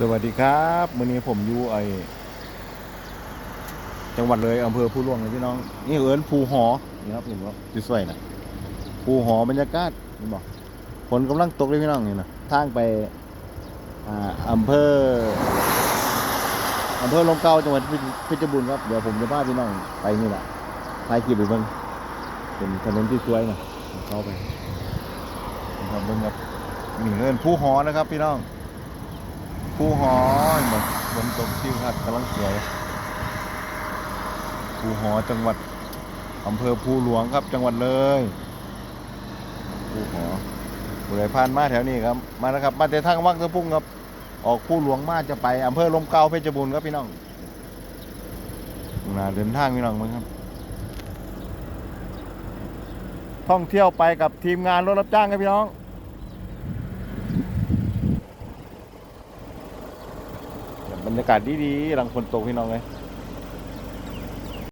สวัสดีครับวันนี้ผมอยู่ไอจังหวัดเลยอำเภอภูหลวงนะพี่น้อง นี่เอิญภูหอนี่ครับเห็นว่าที่สวยนะภูหอบรรยากาศนี่บอกฝนกำลังตกเลยพี่น้องนี่นะทางไปอ่าอำเภออำเภอลมเกาจังหวัดเพชรบูรณ์ครับเดี๋ยวผมจะพาพี่น้องไปนี่แหละถ่ายคลิปไปเบิ่งเป็นถนนที่สวยนะเข้าไปนะครับเบิ่งครับนี่เอิญภูหอนะครับ พี่น้อง ภูหอยเหมือนบนตกทิวทัศน์กำลังสวยภูหอจังหวัดอำเภอภูหลวงครับ จังหวัดเลยภูหอผู้ใดผ่านมาแถวนี้ครับมาแล้วครับ มาแต่ทางวังสะพุ่งครับ ออกภูหลวงมาจะไปอำเภอลมเกาเพชรบูรณ์ครับพี่น้องนาเดินทางพี่น้องมั้งครับ ท่องเที่ยวไปกับทีมงานรถรับจ้างครับพี่น้อง บรรยากาศดีๆหลังฝนตกพี่น้องเลย